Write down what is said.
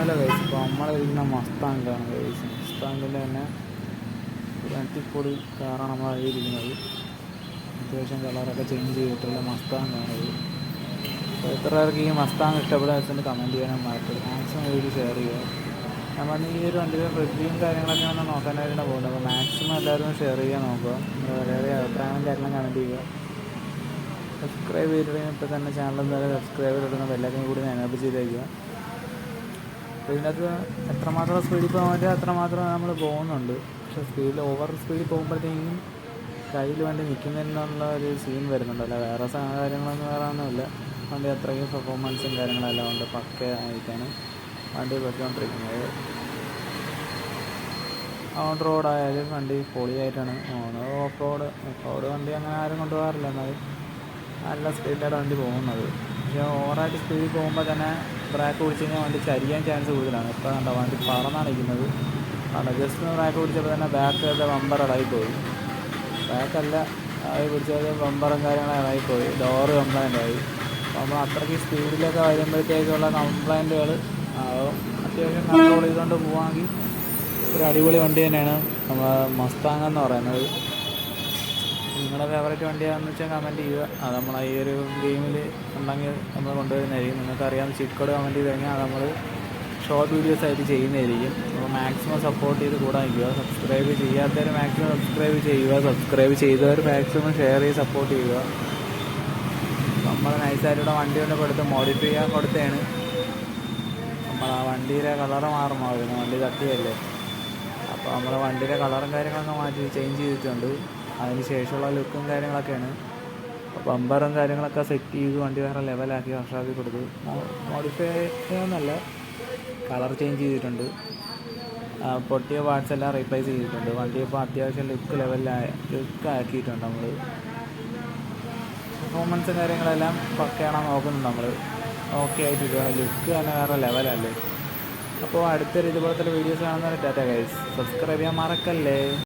അല്ല ഗൈസ് ഇപ്പോൾ നമ്മളിരിക്കുന്ന മസ്താങ്കാണ് ഗൈസ് മസ്താങ്കിന്റെ തന്നെ അടിപൊളി കാറാണ് നമ്മൾ ഇരിക്കുന്നത്. അത്യാവശ്യം കളറൊക്കെ ചേഞ്ച് ചെയ്തിട്ടുള്ള മസ്താങ്കാണ് അപ്പോൾ എത്ര പേർക്ക് ഈ മസ്താങ് ഇഷ്ടപ്പെടുന്ന വെച്ചിട്ട് കമന്റ് ചെയ്യാനും മറക്കരുത്. മാക്സിമം വീഡിയോ ഷെയർ ചെയ്യുക. ഞാൻ പറഞ്ഞ ഈ ഒരു വണ്ടിയുടെ റിവ്യൂവും കാര്യങ്ങളൊക്കെ ഒന്ന് നോക്കാനായിട്ടാണ് പോകുന്നത്. അപ്പോൾ മാക്സിമം എല്ലാവരും ഷെയർ ചെയ്യാൻ നോക്കുക. വളരെ അഭിപ്രായം കാര്യങ്ങളും കമന്റ് ചെയ്യുക. സബ്സ്ക്രൈബ് ചെയ്തിട്ടുണ്ടെങ്കിൽ ഇപ്പോൾ തന്നെ ചാനൽ എന്തായാലും സബ്സ്ക്രൈബ് ചെയ്തിട്ടുണ്ടെങ്കിൽ എല്ലാവരും കൂടി എനേബിൾ ചെയ്തേക്കുക. അപ്പോൾ ഇതിനകത്ത് എത്രമാത്രം സ്പീഡിൽ പോകാൻ അത്രമാത്രം നമ്മൾ പോകുന്നുണ്ട്. പക്ഷെ സ്പീഡിൽ ഓവർ സ്പീഡിൽ പോകുമ്പോഴത്തേക്കും കയ്യിൽ വണ്ടി നിൽക്കുന്നതിനുള്ള ഒരു സീൻ വരുന്നുണ്ടല്ലോ. വേറെ കാര്യങ്ങളൊന്നും വേറെ ഒന്നുമില്ല വണ്ടി അത്രയും പെർഫോമൻസും കാര്യങ്ങളെല്ലാം ഉണ്ട് പക്ക ആയിട്ടാണ് വണ്ടി പോയിക്കൊണ്ടിരിക്കുന്നത്. ഓൺ റോഡ് ആയാലും വണ്ടി പൊളിയായിട്ടാണ് പോകുന്നത്. ഓഫ് റോഡ് ഓഫ് റോഡ് വണ്ടി അങ്ങനെ ആരും കൊണ്ടുപോകാറില്ല. എന്നാലും നല്ല സ്പീഡിലാണ് വണ്ടി പോകുന്നത്. പക്ഷേ ഓവറായിട്ട് സ്പീഡിൽ പോകുമ്പോൾ തന്നെ ബ്രേക്ക് പിടിച്ച് കഴിഞ്ഞാൽ വണ്ടി ചരിയാൻ ചാൻസ് കൂടുതലാണ്. ഇപ്പോൾ കണ്ട വണ്ടി പറന്നാണ് ഇരിക്കുന്നത് കണ്ടോ ജസ്റ്റ് ഒന്ന് ബ്രേക്ക് പിടിച്ചപ്പോൾ തന്നെ ബാക്കിലത്തെ ബമ്പർ ഇളകിപ്പോയി ബാക്കല്ല ആയി പിടിച്ചത് ബമ്പറും കാര്യങ്ങളും ഇളകിപ്പോയി ഡോറ് കംപ്ലൈന്റ് ആയി. അപ്പോൾ നമ്മൾ അത്രയ്ക്ക് സ്പീഡിലൊക്കെ വരുമ്പോഴത്തേക്കുള്ള കംപ്ലൈന്റുകൾ അത്യാവശ്യം കൺട്രോൾ ചെയ്തുകൊണ്ട് പോവാമെങ്കിൽ ഒരു അടിപൊളി വണ്ടി തന്നെയാണ് നമ്മൾ മസ്താങ് എന്ന് പറയുന്നത്. നിങ്ങളുടെ ഫേവറേറ്റ് വണ്ടി ഏതാണെന്ന് വെച്ചാൽ കമന്റ് ചെയ്യുക. അത് നമ്മൾ ഈ ഒരു ഗെയിമിൽ ഉണ്ടെങ്കിൽ നമ്മൾ കൊണ്ടുവരുന്നതായിരിക്കും. നിങ്ങൾക്ക് അറിയാവുന്ന കോഡ് കമന്റ് ചെയ്ത് കഴിഞ്ഞാൽ നമ്മൾ ഷോർട്ട് വീഡിയോസ് ആയിട്ട് ചെയ്യുന്നതായിരിക്കും. അപ്പോൾ മാക്സിമം സപ്പോർട്ട് ചെയ്ത് കൂടാൻ നിൽക്കുക സബ്സ്ക്രൈബ് ചെയ്യാത്തവർ മാക്സിമം സബ്സ്ക്രൈബ് ചെയ്യുക. സബ്സ്ക്രൈബ് ചെയ്തവർ മാക്സിമം ഷെയർ ചെയ്ത് സപ്പോർട്ട് ചെയ്യുക. നമ്മൾ നൈസായിട്ട് വണ്ടി കൊണ്ട് കൊടുത്ത് മോഡിഫൈ ചെയ്യാൻ കൊടുത്തതാണ്. നമ്മൾ ആ വണ്ടിയിലെ കളറ് മാറുമായിരുന്നു വണ്ടി തട്ടിയല്ലേ? അപ്പോൾ നമ്മൾ വണ്ടിയിലെ കളറും കാര്യങ്ങളൊക്കെ മാറ്റി ചേഞ്ച് ചെയ്തിട്ടുണ്ട്. അതിന് ശേഷമുള്ള ലുക്കും കാര്യങ്ങളൊക്കെയാണ്. ബമ്പറും കാര്യങ്ങളൊക്കെ സെറ്റ് ചെയ്ത് വണ്ടി വേറെ ലെവലാക്കി വർഷാക്കി കൊടുത്തു. മോഡിഫൈ ഒന്നല്ല കളർ ചേഞ്ച് ചെയ്തിട്ടുണ്ട്. പൊട്ടിയ പാർട്സ് എല്ലാം റീപ്ലേസ് ചെയ്തിട്ടുണ്ട്. വണ്ടി ഇപ്പോൾ അത്യാവശ്യം ലുക്ക് ലെവലിലായ ലുക്ക് ആക്കിയിട്ടുണ്ട് നമ്മൾ പെർഫോമൻസും കാര്യങ്ങളെല്ലാം പക്കയാണ് നോക്കുന്നത് നമ്മൾ ഓക്കെ ആയിട്ടിരിക്കുകയാണ്. ലുക്ക് തന്നെ വേറെ ലെവലല്ലേ അപ്പോൾ അടുത്തൊരു ഇതുപോലത്തെ വീഡിയോസ് കാണുന്നവരെ ടാറ്റ ഗൈസ് സബ്സ്ക്രൈബ് ചെയ്യാൻ മറക്കല്ലേ?